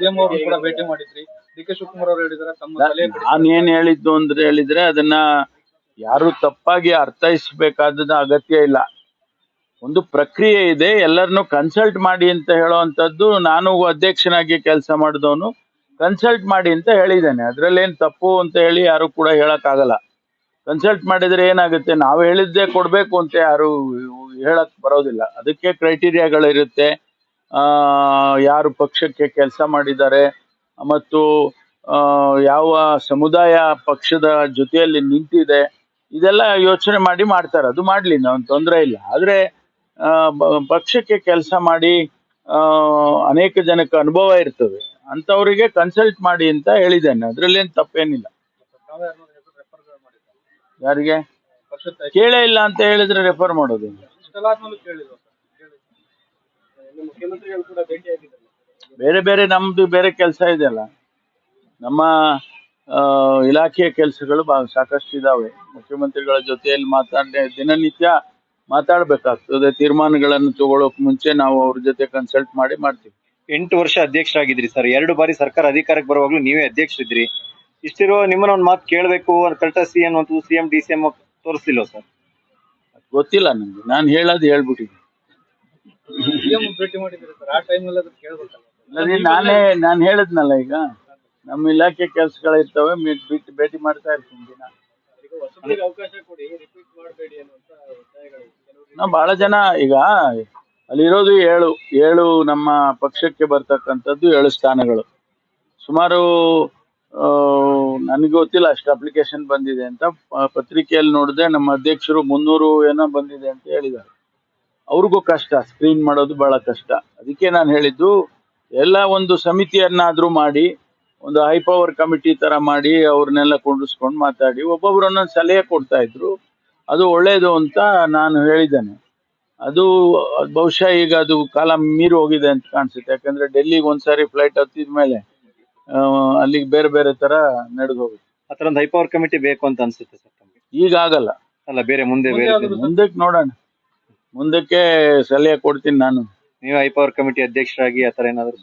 CM ಅವರು ಕೂಡ ಭೇಟಿ ಮಾಡಿದ್ರಿ. ಡಿ ಕೆ ಶಿವಕುಮಾರ್ ಅವರು ಹೇಳಿದಾರೆ ತಮ್ಮ ನಾನೇನ್ ಹೇಳಿದ್ದು ಅಂದ್ರೆ ಹೇಳಿದ್ರೆ ಅದನ್ನ ಯಾರು ತಪ್ಪಾಗಿ ಅರ್ಥೈಸಬೇಕಾದ ಅಗತ್ಯ ಇಲ್ಲ. ಒಂದು ಪ್ರಕ್ರಿಯೆ ಇದೆ ಎಲ್ಲರನ್ನು ಕನ್ಸಲ್ಟ್ ಮಾಡಿ ಅಂತ ಹೇಳುವಂತದ್ದು ನಾನು ಅಧ್ಯಕ್ಷನಾಗಿ ಕೆಲಸ ಮಾಡಿದವನು ಕನ್ಸಲ್ಟ್ ಮಾಡಿ ಅಂತ ಹೇಳಿದ್ದೇನೆ. ಅದ್ರಲ್ಲೇನ್ ತಪ್ಪು ಅಂತ ಹೇಳಿ ಯಾರು ಕೂಡ ಹೇಳಕ್ಕಾಗಲ್ಲ. ಕನ್ಸಲ್ಟ್ ಮಾಡಿದ್ರೆ ಏನಾಗುತ್ತೆ? ನಾವು ಹೇಳಿದ್ದೇ ಕೊಡ್ಬೇಕು ಅಂತ ಯಾರು ಹೇಳಕ್ ಬರೋದಿಲ್ಲ. ಅದಕ್ಕೆ ಕ್ರೈಟೀರಿಯಾಗಳಿರುತ್ತೆ ಯಾರು ಪಕ್ಷಕ್ಕೆ ಕೆಲಸ ಮಾಡಿದ್ದಾರೆ ಮತ್ತು ಯಾವ ಸಮುದಾಯ ಪಕ್ಷದ ಜೊತೆಯಲ್ಲಿ ನಿಂತಿದೆ, ಇದೆಲ್ಲ ಯೋಚನೆ ಮಾಡಿ ಮಾಡ್ತಾರೆ. ಅದು ಮಾಡ್ಲಿ ನಾವು ತೊಂದರೆ ಇಲ್ಲ. ಆದ್ರೆ ಪಕ್ಷಕ್ಕೆ ಕೆಲಸ ಮಾಡಿ ಅನೇಕ ಜನಕ್ಕೆ ಅನುಭವ ಇರ್ತದೆ. ಅಂತವರಿಗೆ ಕನ್ಸಲ್ಟ್ ಮಾಡಿ ಅಂತ ಹೇಳಿದ್ದೇನೆ. ಅದರಲ್ಲೇನು ತಪ್ಪೇನಿಲ್ಲ. ಯಾರಿಗೆ? ಕೇಳೇ ಇಲ್ಲ ಅಂತ ಹೇಳಿದ್ರೆ ರೆಫರ್ ಮಾಡೋದು ಮುಖ್ಯಮಂತ್ರಿಗಳು ಕೂಡ ಭೇಟಿಯಾಗಿದ್ದಾರೆ. ಬೇರೆ ಬೇರೆ ನಮ್ದು ಬೇರೆ ಕೆಲಸ ಇದೆಯಲ್ಲ ನಮ್ಮ ಆ, ಇಲಾಖೆಯ ಕೆಲಸಗಳು ಬಾ ಸಾಕಷ್ಟು ಇದಾವೆ. ಮುಖ್ಯಮಂತ್ರಿಗಳ ಜೊತೆಯಲ್ಲಿ ಮಾತಾಡ ದಿನನಿತ್ಯ ಮಾತಾಡ್ಬೇಕಾಗ್ತದೆ. ತೀರ್ಮಾನಗಳನ್ನು ತಗೊಳ್ಳೋಕೆ ಮುಂಚೆ ನಾವು ಅವ್ರ ಜೊತೆ ಕನ್ಸಲ್ಟ್ ಮಾಡಿ ಮಾಡ್ತೀವಿ. ಎಂಟು ವರ್ಷ ಅಧ್ಯಕ್ಷರಾಗಿದ್ರಿ ಸರ್. ಎರಡು ಬಾರಿ ಸರ್ಕಾರ ಅಧಿಕಾರಕ್ಕೆ ಬರುವಾಗ್ಲೂ ನೀವೇ ಅಧ್ಯಕ್ಷರಿದ್ರಿ ಇಷ್ಟಿರೋ ನಿಮ್ಮನ್ನ ಒಂದು ಮಾತು ಕೇಳಬೇಕು ಕರ್ಟಸಿ ಅನ್ನುವಂಥದ್ದು ಸಿಎಂ ಡಿ ಸಿ ಎಂ ತೋರಿಸಿಲ್ಲ ಸರ್? ಗೊತ್ತಿಲ್ಲ ನನಗೆ ನಾನು ಹೇಳೋದು ಹೇಳ್ಬಿಟ್ಟಿದ್ದೀನಿ. ಸಿಎಂ ಭೇಟಿ ಮಾಡಿದ್ದಾರೆ ಸರ್? ಆ ಟೈಮಲ್ಲಿ ಅದನ್ನ ಕೇಳ್ಬೇಕಲ್ಲ. ಅಲ್ಲದೆ ನಾನೇ ನಾನ್ ಹೇಳಿದ್ನಲ್ಲ ಈಗ. ನಮ್ಮ ಇಲಾಖೆ ಕೆಲಸಗಳಿರ್ತವೆ ಬಿಟ್ಟು ಭೇಟಿ ಮಾಡ್ತಾ ಇರ್ತೀನಿ ದಿನ. ಹೊಸಬರಿಗೆ ಅವಕಾಶ ಕೊಡಿ ರಿಪೀಟ್ ಮಾಡಬೇಡಿ ಅನ್ನುವಂತ ಒತ್ತಾಯಗಳು ಕೆಲವರು ನಾವು ಬಹಳ ಜನ ಈಗ ಅಲ್ಲಿರೋದು ಏಳು ಏಳು ನಮ್ಮ ಪಕ್ಷಕ್ಕೆ ಬರ್ತಕ್ಕಂಥದ್ದು ಏಳು ಸ್ಥಾನಗಳು. ಸುಮಾರು ನನಗೆ ಗೊತ್ತಿಲ್ಲ ಅಷ್ಟು ಅಪ್ಲಿಕೇಶನ್ ಬಂದಿದೆ ಅಂತ. ಪತ್ರಿಕೆಯಲ್ಲಿ ನೋಡಿದೆ ನಮ್ಮ ಅಧ್ಯಕ್ಷರು ಮುನ್ನೂರು ಏನೋ ಬಂದಿದೆ ಅಂತ ಹೇಳಿದ್ದಾರೆ. ಅವ್ರಿಗೂ ಕಷ್ಟ ಸ್ಕ್ರೀನ್ ಮಾಡೋದು ಬಹಳ ಕಷ್ಟ. ಅದಕ್ಕೆ ನಾನು ಹೇಳಿದ್ದು ಎಲ್ಲ ಒಂದು ಸಮಿತಿಯನ್ನಾದ್ರೂ ಮಾಡಿ ಒಂದು ಹೈ ಪವರ್ ಕಮಿಟಿ ತರ ಮಾಡಿ ಅವ್ರನ್ನೆಲ್ಲ ಕುಂಡಿಸ್ಕೊಂಡು ಮಾತಾಡಿ ಒಬ್ಬೊಬ್ರು ಒಂದೊಂದು ಸಲಹೆ ಕೊಡ್ತಾ ಇದ್ರು. ಅದು ಒಳ್ಳೇದು ಅಂತ ನಾನು ಹೇಳಿದ್ದೇನೆ. ಅದು ಬಹುಶಃ ಈಗ ಅದು ಕಾಲ ಮೀರಿ ಹೋಗಿದೆ ಅಂತ ಕಾಣಿಸುತ್ತೆ. ಯಾಕಂದ್ರೆ ಡೆಲ್ಲಿಗೆ ಒಂದ್ಸಾರಿ ಫ್ಲೈಟ್ ಹತ್ತಿದ ಮೇಲೆ ಅಲ್ಲಿಗೆ ಬೇರೆ ಬೇರೆ ತರ ನಡೆದು ಹೋಗುತ್ತೆ. ಆ ಥರ ಒಂದು ಹೈಪವರ್ ಕಮಿಟಿ ಬೇಕು ಅಂತ ಅನ್ಸುತ್ತೆ ಸರ್ ಈಗ ಆಗಲ್ಲ. ಅಲ್ಲ ಬೇರೆ ಮುಂದೆ ಬೇರೆ ಮುಂದಕ್ಕೆ ನೋಡೋಣ. ಮುಂದಕ್ಕೆ ಸಲಹೆ ಕೊಡ್ತೀನಿ ನಾನು. ನೀವು ಹೈಪವರ್ ಕಮಿಟಿ ಅಧ್ಯಕ್ಷರಾಗಿ ಆ ಥರ ಏನಾದ್ರು